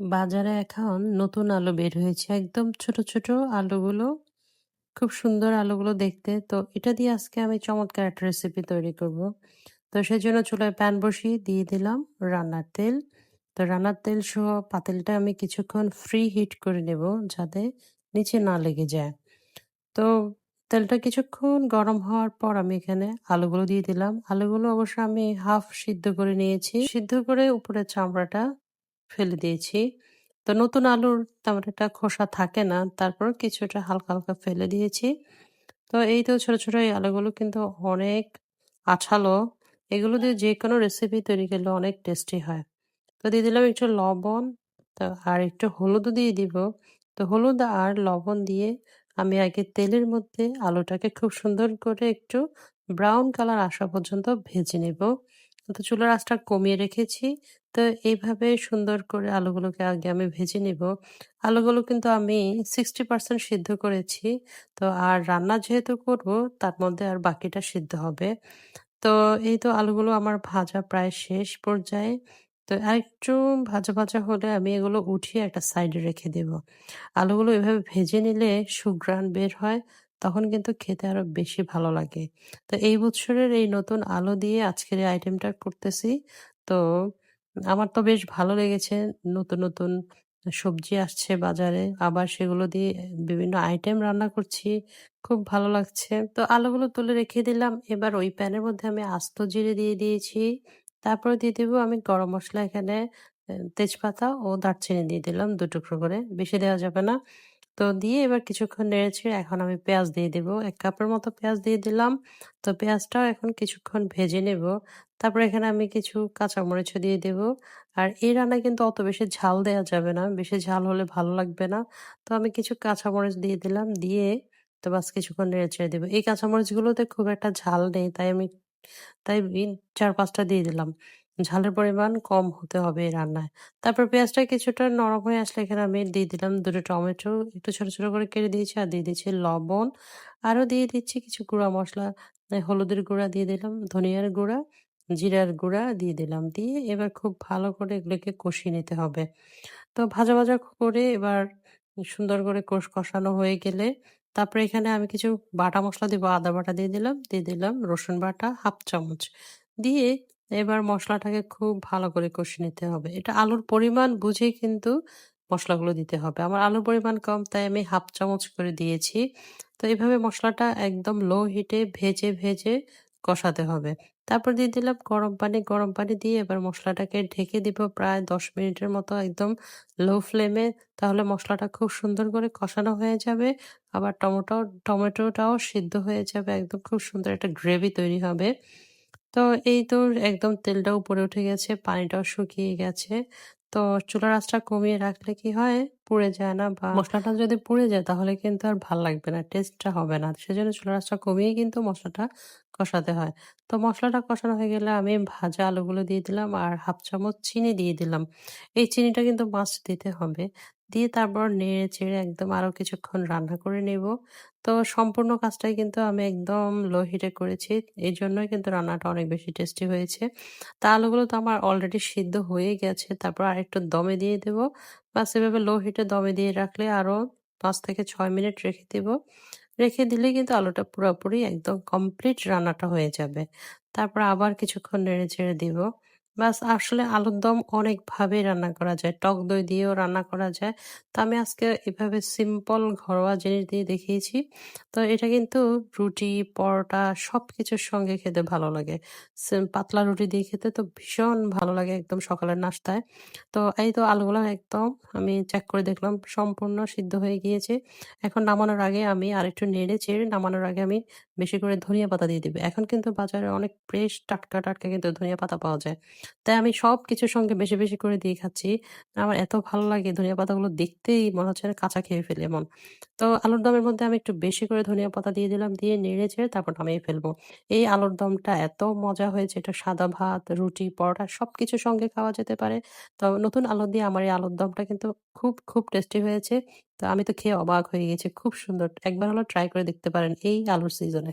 বাজারে এখন নতুন আলু বের হয়েছে। একদম ছোট, ছোট আলুগুলো। খুব সুন্দর আলুগুলো দেখতে। তো এটা দিয়ে আজকে আমি চমৎকার একটা রেসিপি তৈরি করব। তো সেজন্য চুলায় প্যান বসিয়ে দিয়ে দিলাম রান্নার তেল। তো রান্নার তেল সহ পাতিলটা আমি কিছুক্ষণ ফ্রি হিট করে নেব যাতে নিচে না লেগে যায়। তো তেলটা কিছুক্ষণ গরম হওয়ার পর আমি এখানে আলুগুলো দিয়ে দিলাম। আলুগুলো অবশ্য আমি হাফ সিদ্ধ করে নিয়েছি। সিদ্ধ করে উপরের চামড়াটা ফেলে দিয়েছি। তো নতুন আলুর তেমন একটা খোসা থাকে না। তারপর কিছুটা হালকা, হালকা ফেলে দিয়েছি। তো এই তো ছোট, ছোট এই আলুগুলো কিন্তু অনেক আঠালো। এগুলো দিয়ে যে কোনো রেসিপি তৈরি করলে অনেক টেস্টি হয়। তো দিয়ে দিলাম একটু লবণ তো আর একটু হলুদও দিয়ে দিব। তো হলুদ আর লবণ দিয়ে আমি আগে তেলের মধ্যে আলুটাকে খুব সুন্দর করে একটু ব্রাউন কালার আসা পর্যন্ত ভেজে নেব। তো চুলার আঁচটা কমিয়ে রেখেছি। তো এইভাবে সুন্দর করে আলুগুলোকে আগে আমি ভেজে নেব। আলুগুলো কিন্তু আমি সিক্সটি পার্সেন্ট সিদ্ধ করেছি। তো আর রান্না যেহেতু করব তার মধ্যে আর বাকিটা সিদ্ধ হবে। তো এই তো আলুগুলো আমার ভাজা প্রায় শেষ পর্যায়ে। তো আরেকটু ভাজা, ভাজা হলে আমি এগুলো উঠিয়ে একটা সাইডে রেখে দেব। আলুগুলো এভাবে ভেজে নিলে সুঘ্রাণ বের হয় তখন কিন্তু খেতে আরও বেশি ভালো লাগে। তো এই বছরের এই নতুন আলু দিয়ে আজকের এই আইটেমটা করতেছি। তো আমার তো বেশ ভালো লেগেছে। নতুন, নতুন সবজি আসছে বাজারে। আবার সেগুলো দিয়ে বিভিন্ন আইটেম রান্না করছি। খুব ভালো লাগছে। তো আলুগুলো তুলে রেখে দিলাম। এবার ওই প্যানের মধ্যে আমি আস্ত জিরে দিয়ে দিয়েছি। তারপরে দিয়ে দেবো আমি গরম মশলা এখানে তেজপাতা ও দারচিনি দিয়ে দিলাম ২ টুকরো করে। বেশি দেওয়া যাবে না। তো দিয়ে এবার কিছুক্ষণ নেড়েচেড়ে এখন আমি পেঁয়াজ দিয়ে দেব। এক কাপের মতো পেঁয়াজ দিয়ে দিলাম। তো পেঁয়াজটাও এখন কিছুক্ষণ ভেজে নেব। তারপর এখানে আমি কিছু কাঁচামরিচও দিয়ে দেব। আর এই রান্নায় কিন্তু অত বেশি ঝাল দেওয়া যাবে না। বেশি ঝাল হলে ভালো লাগবে না। তো আমি কিছু কাঁচামরিচ দিয়ে দিলাম। দিয়ে তো বাস কিছুক্ষণ নেড়ে ছেড়ে দেবো এই কাঁচামরিচগুলোতে খুব একটা ঝাল নেই। তাই আমি, তাই চার ৪-৫ দিয়ে দিলাম। ঝালের পরিমাণ কম হতে হবে রান্নায়। তারপর পেঁয়াজটা কিছুটা নরম হয়ে আসলে এখানে আমি দিয়ে দিলাম দুটো টমেটো একটু ছোট, ছোট করে কেটে দিয়েছি আর দিয়ে দিচ্ছি লবণ। আরও দিয়ে দিচ্ছি কিছু গুঁড়া মশলা হলুদের গুঁড়া দিয়ে দিলাম, ধনিয়ার গুঁড়া, জিরার গুঁড়া দিয়ে দিলাম। দিয়ে এবার খুব ভালো করে এগুলোকে কষিয়ে নিতে হবে। তো ভাজা, ভাজা করে এবার সুন্দর করে কোষ কষানো হয়ে গেলে তারপরে এখানে আমি কিছু বাটা মসলা দিব। আদা বাটা দিয়ে দিলাম, দিয়ে দিলাম রসুন বাটা ১/২ চামচ। দিয়ে এবার মশলাটাকে খুব ভালো করে কষে নিতে হবে। এটা আলুর পরিমাণ বুঝেই কিন্তু মশলাগুলো দিতে হবে। আমার আলুর পরিমাণ কম তাই আমি ১/২ চামচ করে দিয়েছি। তো এভাবে মশলাটা একদম লো হিটে ভেজে, ভেজে কষাতে হবে। তারপর দিয়ে দিলাম গরম পানি। গরম পানি দিয়ে এবার মশলাটাকে ঢেকে দিব প্রায় ১০ মিনিটের মতো একদম লো ফ্লেমে। তাহলে মশলাটা খুব সুন্দর করে কষানো হয়ে যাবে। আবার টমেটো টমেটোটাও সিদ্ধ হয়ে যাবে। একদম খুব সুন্দর একটা গ্রেভি তৈরি হবে। তো এই তো একদম তেলটাও উপরে উঠে গেছে, পানিটাও শুকিয়ে গেছে। তো চুলার আঁচটা কমিয়ে রাখলে কি হয় পুড়ে যায় না বা মশলাটা যদি পুড়ে যায় তাহলে কিন্তু আর ভালো লাগবে না, টেস্টটা হবে না। সেজন্য চুলার আঁচটা কমিয়ে কিন্তু মশলাটা কষাতে হয়। তো মশলাটা কষানো হয়ে গেলে আমি ভাজা আলুগুলো দিয়ে দিলাম আর ১/২ চামচ চিনি দিয়ে দিলাম। এই চিনিটা কিন্তু মাছ দিতে হবে। দিয়ে তারপর নেড়ে চেড়ে একদম আরও কিছুক্ষণ রান্না করে নেব। তো সম্পূর্ণ কাজটাই কিন্তু আমি একদম লো হিটে করেছি। এইজন্যই কিন্তু রান্নাটা অনেক বেশি টেস্টি হয়েছে। তা আলুগুলো তো আমার অলরেডি সিদ্ধ হয়েই গেছে। তারপর আরেকটু দমে দিয়ে দেব। বা সেভাবে লো হিটে দমে দিয়ে রাখলে আরও পাঁচ থেকে ছয় মিনিট রেখে দিব। রেখে দিলে কিন্তু আলুটা পুরোপুরি একদম কমপ্লিট রান্নাটা হয়ে যাবে। তারপর আবার কিছুক্ষণ নেড়ে চেড়ে দিব। বাস আসলে আলুর দম অনেকভাবে রান্না করা যায়। টক দই দিয়েও রান্না করা যায়। তো আমি আজকে এভাবে সিম্পল ঘরোয়া জিনিস দিয়ে দেখিয়েছি। তো এটা কিন্তু রুটি, পরোটা সব কিছুর সঙ্গে খেতে ভালো লাগে। পাতলা রুটি দিয়ে খেতে তো ভীষণ ভালো লাগে একদম সকালের নাস্তায়। তো এই তো আলুগুলো একদম আমি চেক করে দেখলাম সম্পূর্ণ সিদ্ধ হয়ে গিয়েছে। এখন নামানোর আগে আমি আরেকটু নেড়ে চেড়ে নামানোর আগে আমি বেশি করে ধনিয়া পাতা দিয়ে দিব। এখন কিন্তু বাজারে অনেক ফ্রেশ টাটকা, টাটকা কিন্তু ধনিয়া পাতা পাওয়া যায়। তাই আমি সবকিছুর সঙ্গে বেশি, বেশি করে দিয়ে খাচ্ছি। আমার এত ভালো লাগে ধনিয়া পাতাগুলো দেখতেই মনে হচ্ছে কাঁচা খেয়ে ফেলি এমন। তো আলুর দমের মধ্যে আমি একটু বেশি করে ধনিয়া পাতা দিয়ে দিলাম। দিয়ে নেড়ে চেড়ে তারপর নামিয়ে ফেলব। এই আলুর দমটা এত মজা হয়েছে এটা সাদা ভাত, রুটি, পরোটা সবকিছুর সঙ্গে খাওয়া যেতে পারে। তো নতুন আলু দিয়ে আমার এই আলুর দমটা কিন্তু খুব, খুব টেস্টি হয়েছে। তো আমি তো খেয়ে অবাক হয়ে গেছি। খুব সুন্দর। একবার হলেও ট্রাই করে দেখতে পারেন এই আলুর সিজনে।